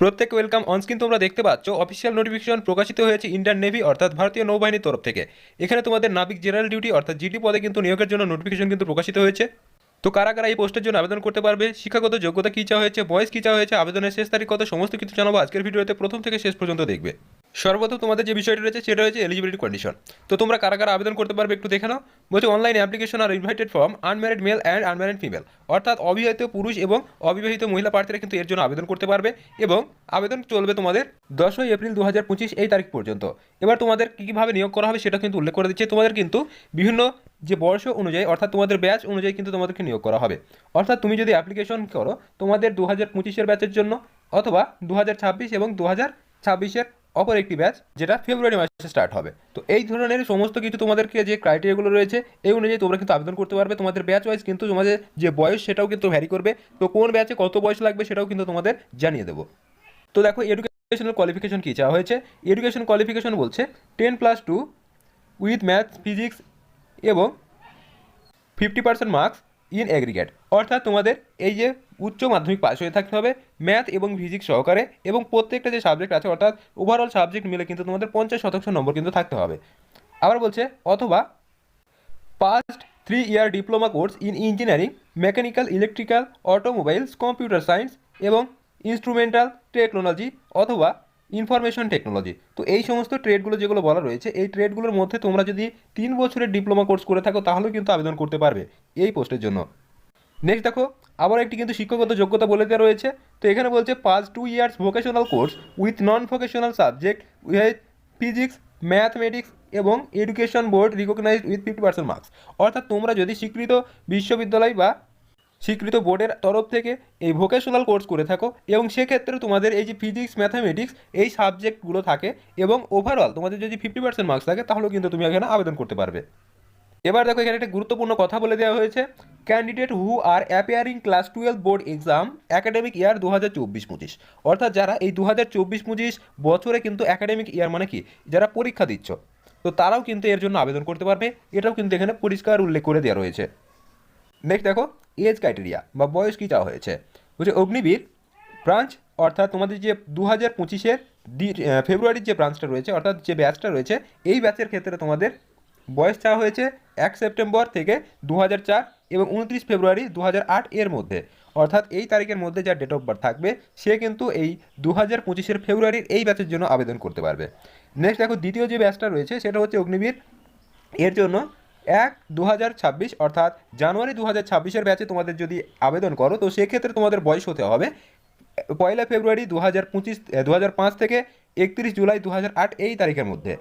প্রত্যেক welcome onscreen তোমরা দেখতে পাচ্ছ অফিসিয়াল নোটিফিকেশন প্রকাশিত হয়েছে ইন্ডিয়ান নেভি অর্থাৎ ভারতীয় নৌবাহিনীর তরফ থেকে। এখানে তোমাদের নাবিক জেনারেল ডিউটি অর্থাৎ জিডি পদে কিন্তু নিয়োগের জন্য নোটিফিকেশন কিন্তু প্রকাশিত হয়েছে। তো কারা কারা এই পোস্টের জন্য আবেদন করতে পারবে। শিক্ষাগত যোগ্যতা কী চা হয়েছে, বয়স কী চা হয়েছে, আবেদনের শেষ তারিখ কত, সমস্ত কিছু জানাব আজকের ভিডিওতে। প্রথম থেকে শেষ পর্যন্ত দেখবে। সর্বপ্রথম তোমাদের যে বিষয়টি রয়েছে সেটা হচ্ছে এলিজিবিলিটি কন্ডিশন তো তোমরা কারা কারা আবেদন করতে পারবে একটু দেখে নাও। বলছে online application are invited from unmarried male and unmarried female অর্থাৎ অবিবাহিত পুরুষ এবং অবিবাহিত মহিলা প্রার্থীরা কিন্তু এর জন্য আবেদন করতে পারবে এবং আবেদন চলবে তোমাদের দশই এপ্রিল দু হাজার পঁচিশ এই তারিখ পর্যন্ত। এবার তোমাদের কীভাবে নিয়োগ করা হবে সেটা কিন্তু উল্লেখ করে দিচ্ছে। তোমাদের কিন্তু বিভিন্ন যে বর্ষ অনুযায়ী, অর্থাৎ তোমাদের ব্যাচ অনুযায়ী কিন্তু তোমাদেরকে নিয়োগ করা হবে। অর্থাৎ তুমি যদি অ্যাপ্লিকেশন করো, তোমাদের দু হাজার পঁচিশের ব্যাচের জন্য অথবা দু হাজার ছাব্বিশ এবং দু হাজার ছাব্বিশের অপর একটি ব্যাচ যেটা ফেব্রুয়ারি মাসে স্টার্ট হবে। তো এই ধরনের সমস্ত কিছু তোমাদেরকে যে ক্রাইটেরিয়াগুলো রয়েছে, এই অনুযায়ী তোমরা কিন্তু আবেদন করতে পারবে। তোমাদের ব্যাচ ওয়াইজ কিন্তু তোমাদের যে বয়স, সেটাও কিন্তু ভ্যারি করবে। তো কোন ব্যাচে কত বয়স লাগবে, সেটাও কিন্তু তোমাদের জানিয়ে দেবো। তো দেখো এডুকেশনাল কোয়ালিফিকেশন কী চাওয়া হয়েছে? এডুকেশন কোয়ালিফিকেশন বলছে ten plus two with math physics এবং fifty percent marks in aggregate অর্থাৎ তোমাদের এই যে উচ্চ মাধ্যমিক পাশ হয়ে থাকতে হবে ম্যাথ এবং ফিজিক্স সহকারে এবং প্রত্যেকটা যে সাবজেক্ট আছে, অর্থাৎ ওভারঅল সাবজেক্ট মিলে কিন্তু তোমাদের পঞ্চাশ শতাংশ নম্বর কিন্তু থাকতে হবে। আবার বলছে, অথবা passed three year diploma course in engineering mechanical electrical automobiles computer science এবং ইনস্ট্রুমেন্টাল টেকনোলজি অথবা ইনফরমেশন টেকনোলজি তো এই সমস্ত ট্রেডগুলো যেগুলো বলা রয়েছে, এই ট্রেডগুলোর মধ্যে তোমরা যদি তিন বছরের ডিপ্লোমা কোর্স করে থাকো, তাহলেও কিন্তু আবেদন করতে পারবে এই পোস্টের জন্য। নেক্সট দেখো, আবার একটি কিন্তু শিক্ষাগত যোগ্যতা বলে দেওয়া রয়েছে। তো এখানে বলছে pass two years vocational course with non vocational subject with physics mathematics এবং education board recognised with fifty percent marks অর্থাৎ তোমরা যদি স্বীকৃত বিশ্ববিদ্যালয় বা স্বীকৃত বোর্ডের তরফ থেকে এই ভোকেশনাল কোর্স করে থাকো এবং সেক্ষেত্রে তোমাদের এই যে ফিজিক্স ম্যাথামেটিক্স এই সাবজেক্টগুলো থাকে এবং ওভারঅল তোমাদের যদি ফিফটি পার্সেন্ট মার্কস থাকে, তাহলেও কিন্তু তুমি এখানে আবেদন করতে পারবে। এবার দেখো এখানে একটা গুরুত্বপূর্ণ কথা বলে দেওয়া হয়েছে। Candidate who are appearing class twelve board exam academic year দু হাজার চব্বিশ পঁচিশ অর্থাৎ যারা এই দু হাজার চব্বিশ পঁচিশ বছরে কিন্তু একাডেমিক ইয়ার মানে কি? যারা পরীক্ষা দিচ্ছ। তো তারাও কিন্তু এর জন্য আবেদন করতে পারবে। এটাও কিন্তু এখানে পরিষ্কার উল্লেখ করে দেওয়া রয়েছে। নেক্সট দেখো এজ ক্রাইটেরিয়া বা বয়স কী চাওয়া হয়েছে? বলছে, অগ্নিবীর, ব্রাঞ্চ, অর্থাৎ তোমাদের যে দু হাজার পঁচিশের ফেব্রুয়ারির যে ব্রাঞ্চটা রয়েছে, অর্থাৎ যে ব্যাচটা রয়েছে, এই ব্যাচের ক্ষেত্রে তোমাদের বয়স চাওয়া হয়েছে এক সেপ্টেম্বর থেকে দু হাজার চার এবং উনত্রিশ ফেব্রুয়ারি দু হাজার আট এর মধ্যে। অর্থাৎ এই তারিখের মধ্যে যা ডেট অফ বার্থ থাকবে, সে কিন্তু এই দু হাজার পঁচিশের ফেব্রুয়ারির এই ব্যাচের জন্য আবেদন করতে পারবে। নেক্সট দেখো, দ্বিতীয় যে ব্যাচটা রয়েছে, সেটা হচ্ছে অগ্নিবীর। এর জন্য এক দু অর্থাৎ জানুয়ারি দু হাজার ছাব্বিশের ব্যাচে তোমাদের যদি আবেদন করো, তো সেক্ষেত্রে তোমাদের বয়স হতে হবে পয়লা ফেব্রুয়ারি দু হাজার পঁচিশ দু হাজার পাঁচ থেকে একত্রিশ জুলাই দু হাজার আট এই তারিখের মধ্যে।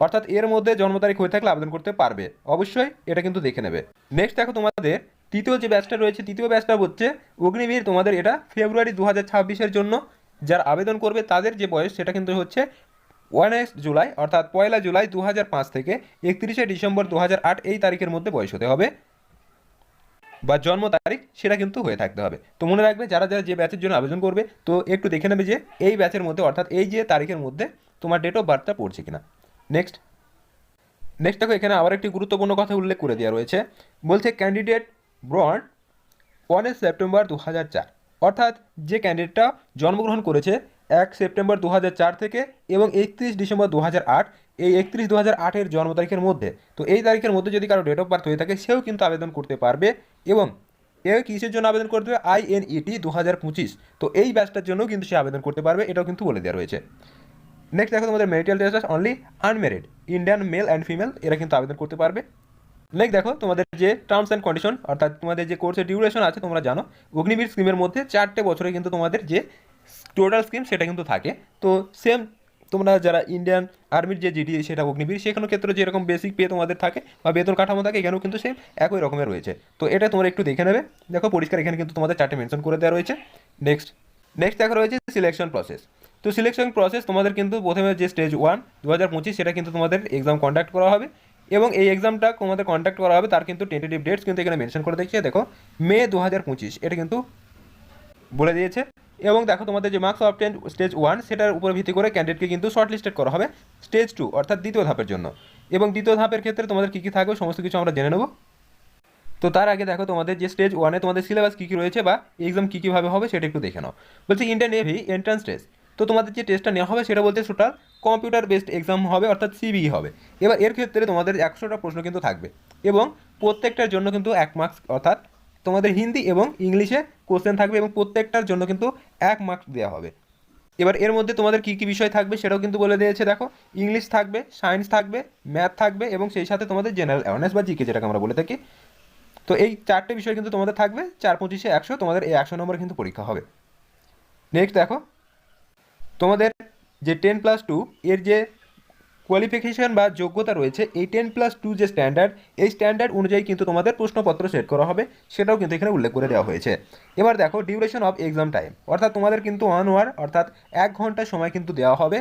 অর্থাৎ এর মধ্যে জন্ম তারিখ হয়ে থাকলে আবেদন করতে পারবে। অবশ্যই এটা কিন্তু দেখে নেবে। নেক্সট দেখো তোমাদের, তৃতীয় যে ব্যাচটা রয়েছে, তৃতীয় ব্যাচটা হচ্ছে অগ্নিবীর। তোমাদের এটা ফেব্রুয়ারি দু হাজার জন্য যারা আবেদন করবে, তাদের যে বয়স সেটা কিন্তু হচ্ছে ওয়ান এক্স জুলাই, অর্থাৎ পয়লা জুলাই দু হাজার পাঁচ থেকে একত্রিশে ডিসেম্বর দু হাজার আট এই তারিখের মধ্যে বয়স হতে হবে। বা জন্ম তারিখ সেটা কিন্তু হয়ে থাকতে হবে। তো মনে রাখবে যারা যারা যে ব্যাচের জন্য আবেদন করবে, তো একটু দেখে নেবে যে এই ব্যাচের মধ্যে অর্থাৎ এই যে তারিখের মধ্যে তোমার ডেট অফ বার্থটা পড়ছে কিনা। নেক্সট নেক্সট দেখো এখানে আবার একটি গুরুত্বপূর্ণ কথা উল্লেখ করে দেওয়া রয়েছে। বলছে ক্যান্ডিডেট ব্রন ওয়ানে সেপ্টেম্বর দু হাজার চার। অর্থাৎ যে ক্যান্ডিডেটটা জন্মগ্রহণ করেছে এক সেপ্টেম্বর দু হাজার চার থেকে এবং একত্রিশ ডিসেম্বর দু এই একত্রিশ দু হাজার আটের জন্ম তারিখের মধ্যে। তো এই তারিখের মধ্যে যদি কারও ডেট অফ বার্থ হয়ে থাকে, সেও কিন্তু আবেদন করতে পারবে এবং এ কিসের জন্য আবেদন করতে হবে? আইএনইটি দু হাজার পঁচিশ। তো এই ব্যাচটার জন্যও কিন্তু সে আবেদন করতে পারবে, এটাও কিন্তু বলে দেওয়া রয়েছে। নেক্সট দেখো তোমাদের marital status only unmarried Indian male and female এরা কিন্তু আবেদন করতে পারবে। নেক্সট দেখো তোমাদের যে টার্মস অ্যান্ড কন্ডিশন অর্থাৎ তোমাদের যে কোর্সের ডিউরেশন আছে, তোমরা জানো, অগ্নিবীর স্কিমের মধ্যে চারটে বছরে কিন্তু তোমাদের যে টোটাল স্কিম সেটা কিন্তু থাকে। তো সেম তোমরা যারা ইন্ডিয়ান আর্মির যে জিডি সেটা অগ্নিবীর, সেখানে ক্ষেত্রে যেরকম বেসিক পে তোমাদের থাকে বা বেতন কাঠামো থাকে, এখানেও কিন্তু সেম একই রকমের রয়েছে। তো এটা তোমরা একটু দেখে নেবে। দেখো, পরিষ্কার এখানে কিন্তু তোমাদের চারটে মেনশন করে দেওয়া রয়েছে। নেক্সট নেক্সট দেখা রয়েছে সিলেকশন প্রসেস তো সিলেকশন প্রসেস তোমাদের কিন্তু প্রথমে যে স্টেজ ওয়ান দু হাজার পঁচিশ, সেটা কিন্তু তোমাদের এক্সাম কন্ডাক্ট করা হবে। এবং এই এক্সামটা তোমাদের কন্ডাক্ট করা হবে, তার কিন্তু টেন্টেটিভ ডেটস কিন্তু এখানে মেনশন করে দেখছে দেখো, মে দু হাজার পঁচিশ, এটা কিন্তু বলে দিয়েছে। এবং দেখো তোমাদের যে মার্কস অবটেন স্টেজ ওয়ান সেটার উপর ভিত্তি করে ক্যান্ডিডেটকে কিন্তু শর্ট লিস্টেড করা হবে স্টেজ টু অর্থাৎ দ্বিতীয় ধাপের জন্য। এবং দ্বিতীয় ধাপের ক্ষেত্রে তোমাদের কী কী থাকবে সমস্ত কিছু আমরা জেনে নেব। তো তার আগে দেখো তোমাদের যে স্টেজ ওয়ানে তোমাদের সিলেবাস কী কী রয়েছে বা এক্সাম কী কীভাবে হবে সেটা একটু দেখে নাও। বলছে ইন্ডিয়ান নেভি এন্ট্রান্স টেস্ট তো তোমাদের যে টেস্টটা নেওয়া হবে সেটা বলতে টোটাল কম্পিউটার বেসড এক্সাম হবে, অর্থাৎ সিবিই হবে। এবার এর ক্ষেত্রে তোমাদের একশোটা প্রশ্ন কিন্তু থাকবে। এবং প্রত্যেকটার জন্য কিন্তু এক মার্কস অর্থাৎ তোমাদের হিন্দি এবং ইংলিশে কোশ্চেন থাকবে এবং প্রত্যেকটার জন্য কিন্তু এক মার্কস দেওয়া হবে। এবার এর মধ্যে তোমাদের কী কী বিষয় থাকবে সেটাও কিন্তু বলে দিয়েছে, দেখো। ইংলিশ থাকবে সায়েন্স থাকবে ম্যাথ থাকবে এবং সেই সাথে তোমাদের জেনারেল অ্যাওয়ারনেস বা জিকে যেটাকে আমরা বলে থাকি। তো এই চারটে বিষয় কিন্তু তোমাদের থাকবে, চার পঁচিশে একশো, তোমাদের এই একশো নম্বর কিন্তু পরীক্ষা হবে। নেক্সট দেখো, তোমাদের যে টেন প্লাস টু এর যে কোয়ালিফিকেশন বা যোগ্যতা রয়েছে এই টেন প্লাস টু যে স্ট্যান্ডার্ড এই স্ট্যান্ডার্ড অনুযায়ী কিন্তু তোমাদের প্রশ্নপত্র সেট করা হবে, সেটাও কিন্তু এখানে উল্লেখ করে দেওয়া হয়েছে। এবার দেখো ডিউরেশন অফ এক্সাম টাইম অর্থাৎ তোমাদের কিন্তু ওয়ান ওয়ার অর্থাৎ এক ঘণ্টা সময় কিন্তু দেওয়া হবে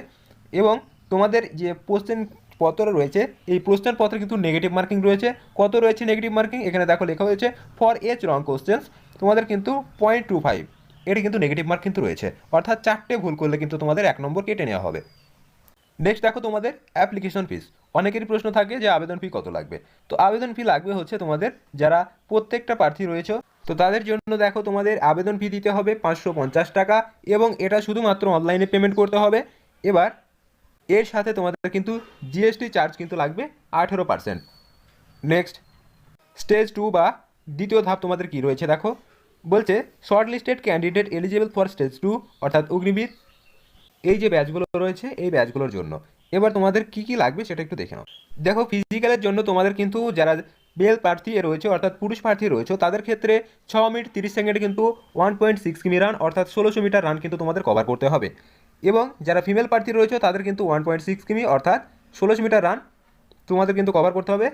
এবং তোমাদের যে কোশ্চেন পত্র রয়েছে, এই প্রশ্নের পত্রে কিন্তু নেগেটিভ মার্কিং রয়েছে। কত রয়েছে নেগেটিভ মার্কিং এখানে দেখো লেখা হয়েছে ফর এচ রং কোশ্চেন্স তোমাদের কিন্তু পয়েন্ট টু ফাইভ এটি কিন্তু নেগেটিভ মার্ক কিন্তু রয়েছে। অর্থাৎ চারটে ভুল করলে কিন্তু তোমাদের এক নম্বর কেটে নেওয়া হবে। নেক্সট দেখো তোমাদের অ্যাপ্লিকেশন ফিস অনেকেরই প্রশ্ন থাকে যে আবেদন ফি কত লাগবে? তো আবেদন ফি লাগবে হচ্ছে তোমাদের যারা প্রত্যেকটা প্রার্থী রয়েছে, তো তাদের জন্য দেখো তোমাদের আবেদন ফি দিতে হবে পাঁচশো পঞ্চাশ টাকা এবং এটা শুধুমাত্র অনলাইনে পেমেন্ট করতে হবে। এবার এর সাথে তোমাদের কিন্তু জিএসটি চার্জ কিন্তু লাগবে আঠেরো পার্সেন্ট নেক্সট স্টেজ টু বা দ্বিতীয় ধাপ তোমাদের কি রয়েছে দেখো? বলছে short listed candidate eligible for stage two অর্থাৎ অগ্নিবীর এই যে ব্যাচগুলো রয়েছে, এই ব্যাচগুলোর জন্য। এবার তোমাদের কি কি লাগবে সেটা একটু দেখে নাও। দেখো ফিজিক্যালের জন্য তোমাদের কিন্তু যারা বেল প্রার্থী রয়েছে, অর্থাৎ পুরুষ প্রার্থী রয়েছে, তাদের ক্ষেত্রে ছ মিনিট তিরিশ সেকেন্ডে কিন্তু one point six km run অর্থাৎ ষোলোশো মিটার রান কিন্তু তোমাদের কভার করতে হবে। এবং যারা ফিমেল প্রার্থী রয়েছে, তাদের কিন্তু ওয়ান পয়েন্ট সিক্স কিমি, অর্থাৎ ষোলোশো মিটার রান তোমাদের কিন্তু কভার করতে হবে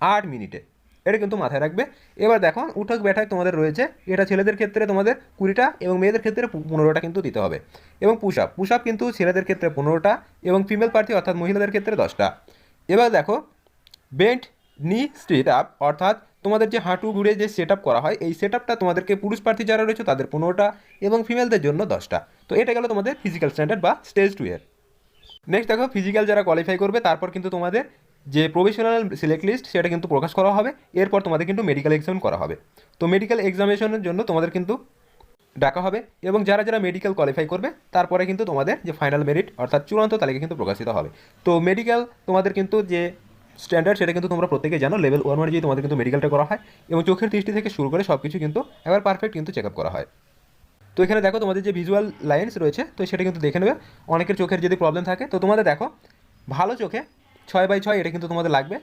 আট মিনিটে। এটা কিন্তু মাথায় রাখবে। এবার দেখো, উঠক ব্যাঠাক তোমাদের রয়েছে, এটা ছেলেদের ক্ষেত্রে তোমাদের কুড়িটা এবং মেয়েদের ক্ষেত্রে পনেরোটা কিন্তু দিতে হবে। এবং পুশ আপ পুশ আপ কিন্তু ছেলেদের ক্ষেত্রে পনেরোটা এবং ফিমেল প্রার্থী অর্থাৎ মহিলাদের ক্ষেত্রে দশটা। এবার দেখো, বেন্ট নি স্ট্রিট আপ, অর্থাৎ তোমাদের যে হাঁটু ঘুরে যে সেট করা হয়, এই সেট তোমাদেরকে পুরুষ প্রার্থী যারা রয়েছে তাদের পনেরোটা এবং ফিমেলদের জন্য দশটা। তো এটা গেল তোমাদের ফিজিক্যাল স্ট্যান্ডার্ড বা স্টেজ টু এর। নেক্সট দেখো ফিজিক্যাল যারা কোয়ালিফাই করবে, তারপর কিন্তু তোমাদের যে প্রভিশনাল সিলেক্ট লিস্ট সেটা কিন্তু প্রকাশ করা হবে, এরপর তোমাদের কিন্তু মেডিকেল এক্সাম করা হবে। তো মেডিকেল এক্সামিনেশনের জন্য তোমাদের কিন্তু ডাকা হবে এবং যারা যারা মেডিকেল কোয়ালিফাই করবে, তারপরে কিন্তু তোমাদের যে ফাইনাল মেরিট অর্থাৎ চূড়ান্ত তালিকা কিন্তু প্রকাশিত হবে। তো মেডিকেল তোমাদের কিন্তু যে স্ট্যান্ডার্ড সেটা কিন্তু তোমরা প্রত্যেকে জানো লেভেল ওয়ান অনুযায়ী তোমাদের কিন্তু মেডিকেলটা করা হয় এবং চোখের দৃষ্টি থেকে শুরু করে সব কিছু কিন্তু এবার পারফেক্ট কিন্তু চেক আপ করা হয়। তো এখানে দেখো তোমাদের যে ভিজুয়াল লাইন্স রয়েছে, তো সেটা কিন্তু দেখে নেবে। অনেকের চোখের যদি প্রবলেম থাকে, তো তোমাদের দেখো, ভালো চোখে ছয় বাই ছয়, এটা কিন্তু তোমাদের লাগবে।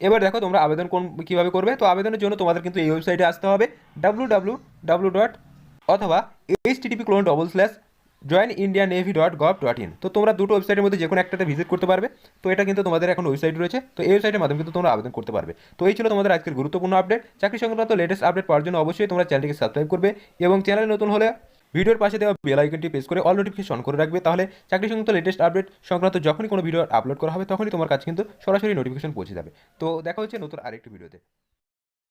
এবার দেখো তোমরা আবেদন কোন, কীভাবে করবে? তো আবেদনের জন্য তোমাদের কিন্তু এই ওয়েবসাইটে আসতে হবে ডাব্লু ডট অথবা H TTP colon double slash join India navy dot gov dot in তো তোমরা দুটো ওয়েবসাইটের মধ্যে যে কোনো একটাতে ভিজিট করতে পারবে। তো এটা কিন্তু তোমাদের এখন ওয়েবসাইট রয়েছে। তো এই ওয়েবসাইটের মাধ্যমে কিন্তু তোমরা আবেদন করতে পারবে। তো এই ছিল তোমাদের আজকের গুরুত্বপূর্ণ আপডেট চাকরি সংক্রান্ত লেটেস্ট আপডেট পাওয়ার জন্য অবশ্যই তোমরা চ্যানেলটিকে সাবস্ক্রাইব করবে এবং চ্যানেলে নতুন হলে ভিডিওর পাশে দেওয়া বেল আইকনটি প্রেস করে অল নোটিফিকেশন করে রাখবে। তাহলে চাকরি সংক্রান্ত লেটেস্ট আপডেট সংক্রান্ত যখনই কোনো ভিডিও আপলোড করা হবে, তখনই তোমার কাছে কিন্তু সরাসরি নোটিফিকেশন পৌঁছে যাবে। তো দেখা হচ্ছে নতুন আরেকটি ভিডিওতে